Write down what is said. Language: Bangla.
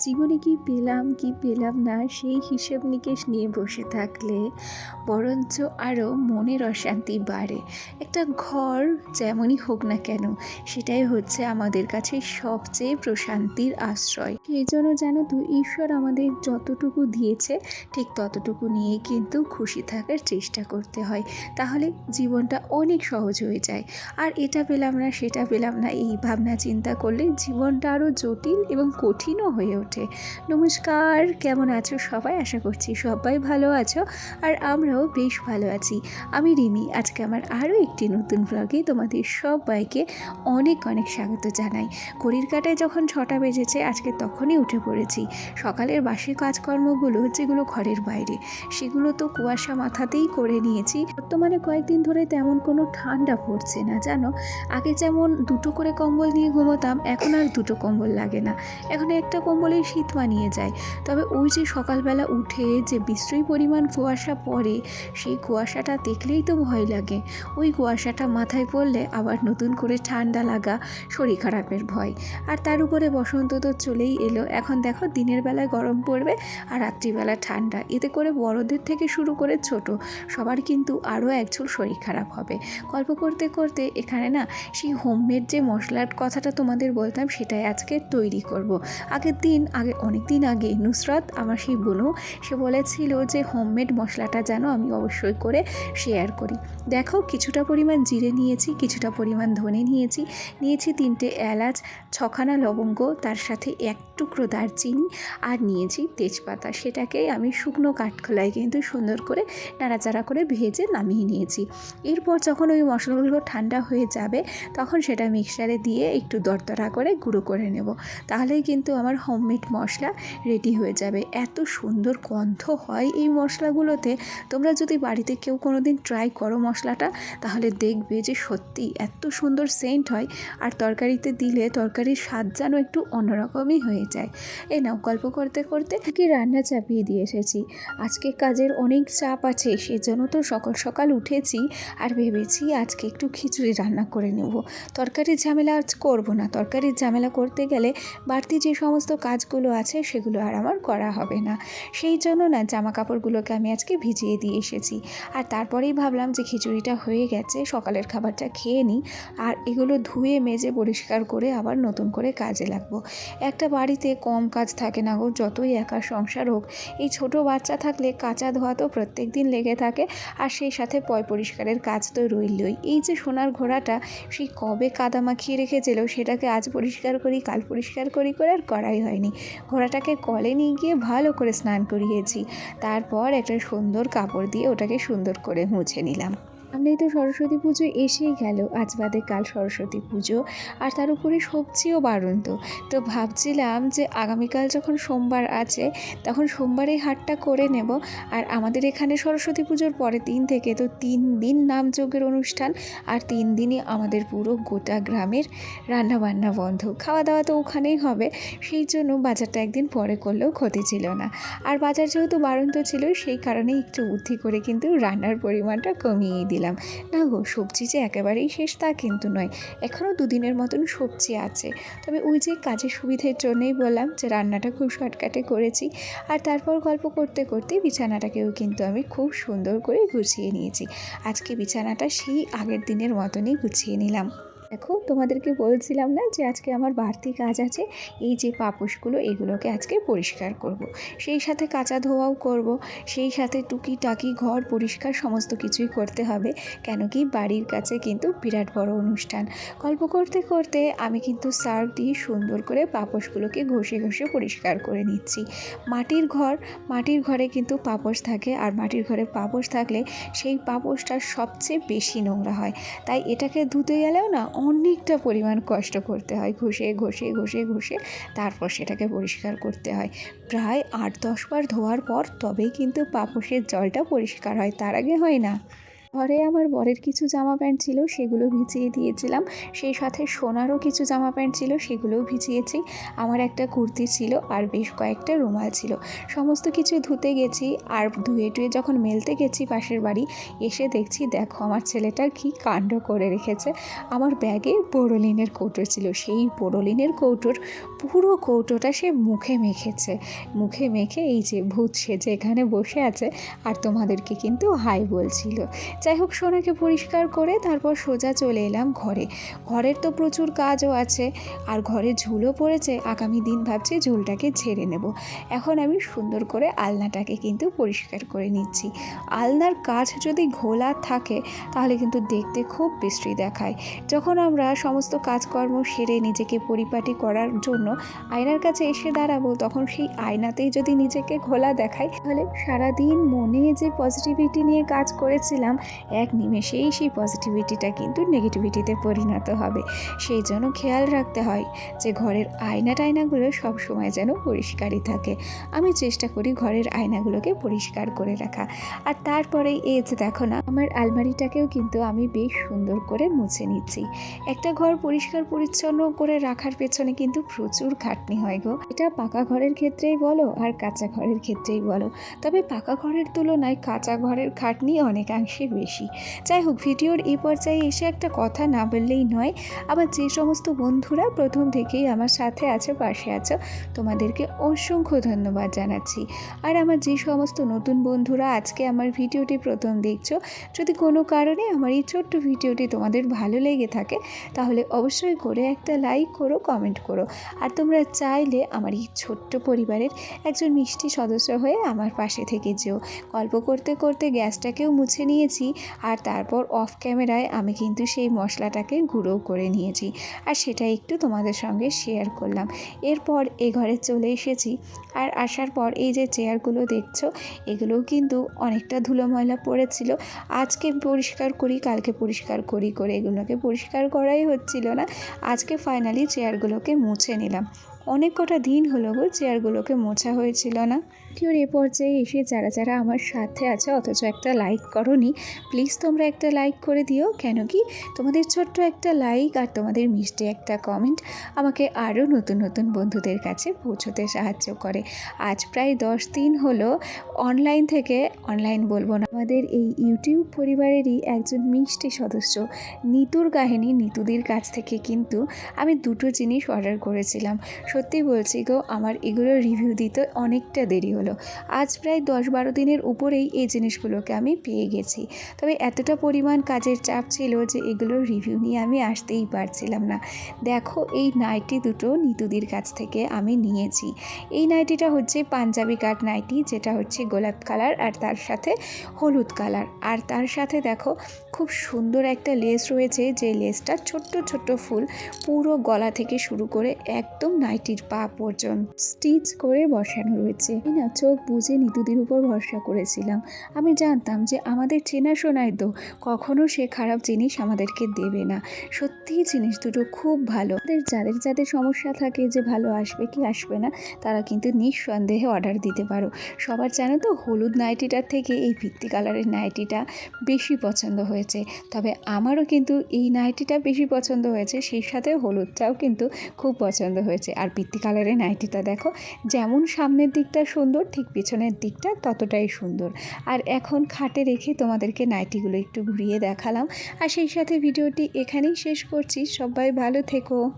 জীবনে কি পেলাম কি পেলাম না, সেই হিসেব নিকেশ নিয়ে বসে থাকলে। বরঞ্চ আরও মনের অশান্তি বাড়ে। একটা ঘর যেমনই হোক না কেন, সেটাই হচ্ছে আমাদের কাছে সবচেয়ে প্রশান্তির আশ্রয়। সেই জন্য জানো তো, ঈশ্বর আমাদের যতটুকু দিয়েছে, ঠিক ততটুকু নিয়েই কিন্তু খুশি থাকার চেষ্টা করতে হয়। তাহলে জীবনটা অনেক সহজ হয়ে যায়। আর এটা পেলাম না, সেটা পেলাম না, এই ভাবনা চিন্তা করলে জীবনটা আরও জটিল এবং কঠিনও হয়ে ওঠে। নমস্কার, কেমন আছো সবাই? আশা করছি সবাই ভালো আছো আর আমরাও বেশ ভালো আছি। আমি রিমি, আজকে আমার আরও একটি নতুন ব্লগে তোমাদের সবাইকে অনেক অনেক স্বাগত জানাই। ঘড়ির কাটায় যখন ছটা বেজেছে, আজকে তখনই উঠে পড়েছি। সকালের বাসি কাজকর্মগুলো যেগুলো ঘরের বাইরে, সেগুলো তো কুয়াশা মাথাতেই করে নিয়েছি। বর্তমানে কয়েকদিন ধরে তেমন কোনো ঠান্ডা পড়ছে না, জানো? আগে যেমন দুটো করে কম্বল নিয়ে ঘুমোতাম, এখন আর দুটো কম্বল লাগে না। এখন একটা কম্বলেই শীত মানিয়ে যায়। তবে ওই যে সকালবেলা উঠে যে বিশ্রী পরিমাণ কুয়াশা পড়ে, সেই কুয়াশাটা দেখলেই তো ভয় লাগে। ওই কুয়াশাটা মাথায় পড়লে আবার নতুন করে ঠান্ডা লাগা শরীর খারাপের ভয়। আর তার উপরে বসন্ত তো চলেই এলো। এখন দেখো দিনের বেলায় গরম পড়বে আর রাত্রিবেলা ঠান্ডা। এতে করে বড়দের থেকে শুরু করে ছোট, সবার কিন্তু আরও একচুল শরীর খারাপ হবে। গল্প করতে করতে এখানে না সেই হোমমেড যে মশলার কথাটা তোমাদের বলতাম, সেটাই আজকে তৈরি করব। আগের দিন আগে, অনেক দিন আগে নুসরাত আমার সেই বোনও, সে বলেছিল যে হোমমেড মশলাটা যেন আমি অবশ্যই করে শেয়ার করি। দেখো, কিছুটা পরিমাণ জিরে নিয়েছি, কিছুটা পরিমাণ ধনে নিয়েছি নিয়েছি তিনটে এলাচ, ছখানা লবঙ্গ, তার সাথে এক টুকরো দারচিনি আর নিয়েছি তেজপাতা। সেটাকে আমি শুকনো কাঠখোলায় কিন্তু সুন্দর করে নাড়াচাড়া করে ভেজে নামিয়ে নিয়েছি। এরপর যখন ওই মশলাগুলো ঠান্ডা হয়ে যাবে, তখন সেটা মিক্সারে দিয়ে একটু দরদরা করে গুঁড়ো করে নেব। তাহলেই কিন্তু আমার হোমমেড মশলা রেডি হয়ে যাবে। এত সুন্দর গন্ধ হয় এই মশলাগুলোতে। তোমরা যদি বাড়িতে কেউ কোনো দিন ট্রাই করো মশলাটা, তাহলে দেখবে যে সত্যি এত সুন্দর সেন্ট হয়। আর তরকারিতে দিলে তরকারির স্বাদ যেন একটু অন্যরকমই হয়ে যায়। এ নাও, গল্প করতে করতে কি রান্না চাপিয়ে দিয়ে এসেছি। আজকে কাজের অনেক চাপ আছে, সেজন্য তো সকাল সকাল উঠেছি আর ভেবেছি আজকে একটু খিচুড়ি রান্না করে নেব। তরকারির ঝামেলা আজ করব না। তরকারির ঝামেলা করতে গেলে বাড়তি যে সমস্ত কাজগুলো আছে সেগুলো আর আমার করা হবে না। সেই জন্য না জামা কাপড়গুলোকে আমি আজকে ভিজিয়ে দিয়ে এসেছি। আর তারপরেই ভাবলাম যে খিচুড়িটা হয়ে গেছে, সকালের খাবারটা খেয়ে নিই। আর এগুলো ধুয়ে, মেজে, পরিষ্কার করে আবার নতুন করে কাজে লাগবো। একটা বাড়িতে কম কাজ থাকে না গো, যতই একা সংসার হোক। এই ছোট বাচ্চা থাকলে কাঁচা ধোয়া তো প্রত্যেক দিন লেগে থাকে। আর সেই সাথে পয় পরিষ্কারের কাজ তো রইলই। এই যে সোনার ঘোড়াটা, সেই কবে কাদা মাখিয়ে রেখেছিল, সেটাকে আজ পরিষ্কার করি, কাল পরিষ্কার করি করে আর করাই হয়নি। ঘোড়াটাকে কলে নিয়ে গিয়ে ভালো করে স্নান করিয়েছি। তারপর একটা সুন্দর কাপড় দিয়ে ওটাকে সুন্দর করে মুছে নিলাম। সামনেই তো সরস্বতী পুজো এসেই গেল। আজ বাদে কাল সরস্বতী পুজো, আর তার উপরে সবজিও বাড়ন্ত। তো ভাবছিলাম যে আগামীকাল যখন সোমবার আছে, তখন সোমবারেই হাটটা করে নেব। আর আমাদের এখানে সরস্বতী পুজোর পরে দিন থেকে তো তিন দিন নামযজ্ঞের অনুষ্ঠান, আর তিন দিনই আমাদের পুরো গোটা গ্রামের রান্নাবান্না বন্ধ। খাওয়া দাওয়া তো ওখানেই হবে, সেই জন্য বাজারটা একদিন পরে করলেও ক্ষতি ছিল না। আর বাজার যেহেতু বাড়ন্ত ছিল, সেই কারণেই একটু বুদ্ধি করে কিন্তু রান্নার পরিমাণটা কমিয়ে দিলাম। না গো, সবজি যে একেবারেই শেষ তা কিন্তু নয়। এখনও দুদিনের মতন সবজি আছে। তবে ওই যে কাজের সুবিধের জন্যই বললাম যে রান্নাটা খুব শর্টকাটে করেছি। আর তারপর গল্প করতে করতে বিছানাটাকেও কিন্তু আমি খুব সুন্দর করে গুছিয়ে নিয়েছি। আজকে বিছানাটা সেই আগের দিনের মতনই গুছিয়ে নিলাম। দেখো, তোমাদেরকে বলছিলাম না যে আজকে আমার বাড়তি কাজ আছে, এই যে পাপোশগুলো, এগুলোকে আজকে পরিষ্কার করব। সেই সাথে কাঁচা ধোয়াও করব। সেই সাথে টুকি টাকি ঘর পরিষ্কার সমস্ত কিছুই করতে হবে, কেন কি বাড়ির কাছে কিন্তু বিরাট বড় অনুষ্ঠান গল্প করতে করতে আমি কিন্তু সার্ফ দিয়ে সুন্দর করে পাপোশগুলোকে ঘষে ঘষে পরিষ্কার করে নিচ্ছি মাটির ঘর, মাটির ঘরে কিন্তু পাপোশ থাকে, আর মাটির ঘরে পাপোশ থাকলে সেই পাপোশটা সবচেয়ে বেশি নোংরা হয় তাই এটাকে ধুতে গেলেও না অনেকটা পরিমাণ কষ্ট করতে হয়, ঘষে ঘষে ঘষে ঘষে তারপর সেটাকে পরিষ্কার করতে হয়। প্রায় আট দশবার ধোয়ার পর তবেই কিন্তু পাপোশের জলটা পরিষ্কার হয়, তার আগে হয় না। ঘরে আমার বরের কিছু জামা প্যান্ট ছিল, সেগুলো ভিজিয়ে দিয়েছিলাম। সেই সাথে সোনারও কিছু জামা প্যান্ট ছিল, সেগুলোও ভিজিয়েছি। আমার একটা কুর্তি ছিল আর বেশ কয়েকটা রুমাল ছিল। সমস্ত কিছু ধুতে গেছি আর ধুয়ে টুয়ে যখন মেলতে গেছি পাশের বাড়ি, এসে দেখছি দেখো আমার ছেলেটা কি কাণ্ড করে রেখেছে। আমার ব্যাগে বোরোলিনের কৌটো ছিল। সেই বোরোলিনের কৌটোর, পুরো কৌটোটা সে মুখে মেখেছে। মুখে মেখে এই যে ভূত সেজে এখানে বসে আছে, আর তোমাদেরকে কিন্তু হাই বলছিল। যাই হোক, সোনাকে পরিষ্কার করে তারপর সোজা চলে এলাম ঘরে। ঘরের তো প্রচুর কাজও আছে, আর ঘরে ঝুলও পড়েছে। আগামী দিন ভাবছি ঝুলটাকে ঝেড়ে নেব। এখন আমি সুন্দর করে আলনাটাকে কিন্তু পরিষ্কার করে নিচ্ছি। আলনার কাজ যদি ঘোলা থাকে, তাহলে কিন্তু দেখতে খুব বিশ্রী দেখায়। যখন আমরা সমস্ত কাজকর্ম সেরে নিজেকে পরিপাটি করার জন্য আয়নার কাছে এসে দাঁড়াবো, তখন সেই আয়নাতেই যদি নিজেকে ঘোলা দেখাই তাহলে সারাদিন মনে যে পজিটিভিটি নিয়ে কাজ করেছিলাম এক নিমেষেই সেই পজিটিভিটিটা কিন্তু নেগেটিভিটিতে পরিণত হবে। সেই জন্য খেয়াল রাখতে হয় যে ঘরের আয়না টায়নাগুলো সবসময় যেন পরিষ্কারই থাকে। আমি চেষ্টা করি ঘরের আয়নাগুলোকে পরিষ্কার করে রাখা। আর তারপরে এই যে দেখো না, আমার আলমারিটাকেও কিন্তু আমি বেশ সুন্দর করে মুছে নিচ্ছি। একটা ঘর পরিষ্কার পরিচ্ছন্ন করে রাখার পেছনে কিন্তু প্রচুর খাটনি হয় গো। এটা পাকা ঘরের ক্ষেত্রেই বলো আর কাঁচা ঘরের ক্ষেত্রেই বলো। তবে পাকা ঘরের তুলনায় কাঁচা ঘরের খাটনি অনেকাংশে বেশি। যাই হোক ভিডিওর এই পর্যায়ে এসে একটা কথা না বললেই নয় আবার যে সমস্ত বন্ধুরা প্রথম থেকেই আমার সাথে আছো, পাশে আছো, তোমাদেরকে অসংখ্য ধন্যবাদ জানাচ্ছি। আর আমার যে সমস্ত নতুন বন্ধুরা আজকে আমার ভিডিওটি প্রথম দেখছ, যদি কোনো কারণে আমার এই ছোট্ট ভিডিওটি তোমাদের ভালো লেগে থাকে, তাহলে অবশ্যই করে একটা লাইক করো, কমেন্ট করো। আর তোমরা চাইলে আমার এই ছোট্ট পরিবারের একজন মিষ্টি সদস্য হয়ে আমার পাশে থেকে যেও। গল্প করতে করতে গ্যাসটাকেও মুছে নিয়েছি আর তারপর অফ ক্যামেরায় আমি কিন্তু সেই মশলাটাকে গুঁড়ো করে নিয়েছি। আর সেটা একটু তোমাদের সঙ্গে শেয়ার করলাম। এরপর এ ঘরে চলে এসেছি। আর আসার পর এই যে চেয়ারগুলো দেখছ, এগুলোও কিন্তু অনেকটা ধুলো ময়লা পড়েছিল। আজকে পরিষ্কার করি, কালকে পরিষ্কার করি করে এগুলোকে পরিষ্কার করাই হচ্ছিল না। আজকে ফাইনালি চেয়ারগুলোকে মুছে নিলাম। অনেক কটা দিন হলো গো চেয়ারগুলোকে মোছা হয়েছিল না। কেউ এ পর্যায়ে এসে যারা যারা আমার সাথে আছে, অথচ একটা লাইক করনি প্লিজ তোমরা একটা লাইক করে দিও। কেন কি? তোমাদের ছোট্ট একটা লাইক আর তোমাদের মিষ্টি একটা কমেন্ট আমাকে আরও নতুন নতুন বন্ধুদের কাছে পৌঁছতে সাহায্য করে। আজ প্রায় দশ দিন হলো অনলাইন থেকে অনলাইন বলব না, আমাদের এই ইউটিউব পরিবারেরই একজন মিষ্টি সদস্য, নিতুর কাহিনী নিতুদির কাছ থেকে কিন্তু আমি দুটো জিনিস অর্ডার করেছিলাম। সত্যি বলছি গো, আমার এগুলো রিভিউ দিতে অনেকটা দেরি হলো। আজ প্রায় দশ বারো দিনের উপরেই এই জিনিসগুলোকে আমি পেয়ে গেছি। তবে এতটা পরিমাণ কাজের চাপ ছিল যে এগুলোর রিভিউ নিয়ে আমি আসতেই পারছিলাম না। দেখো, এই নাইটি দুটো নিতুদির কাছ থেকে আমি নিয়েছি। এই নাইটিটা হচ্ছে পাঞ্জাবি কাট নাইটি, যেটা হচ্ছে গোলাপ কালার আর তার সাথে হলুদ কালার। আর তার সাথে দেখো, খুব সুন্দর একটা লেস রয়েছে, যে লেসটা ছোট্ট ছোট্ট ফুল পুরো গলা থেকে শুরু করে একদম নাইটির পা পর্যন্ত স্টিচ করে বসানো রয়েছে। না চোখ বুঝে নিতুদির উপর ভরসা করেছিলাম। আমি জানতাম যে আমাদের চেনাশোনায় তো, কখনো সে খারাপ জিনিস আমাদেরকে দেবে না। সত্যিই জিনিস দুটো খুব ভালো। যাদের যাদের সমস্যা থাকে যে ভালো আসবে কি আসবে না, তারা কিন্তু নিঃসন্দেহে অর্ডার দিতে পারো। সবার জানো তো, হলুদ নাইটিটার থেকে এই ভিত্তি কালারের নাইটিটা বেশি পছন্দ হয়েছে। তবে আমারও কিন্তু এই নাইটিটা বেশি পছন্দ হয়েছে, সেই সাথে হলুদটাও কিন্তু খুব পছন্দ হয়েছে। আর ভিত্তি কালারের নাইটিটা দেখো। যেমন সামনের দিকটা সুন্দর, ঠিক পিছনের দিকটা ততটাই সুন্দর। আর এখন খাটে রেখে তোমাদেরকে নাইটিগুলো একটু ঘুরিয়ে দেখালাম। আর সেই সাথে ভিডিওটি এখানেই শেষ করছি। সবাই ভালো থেকো।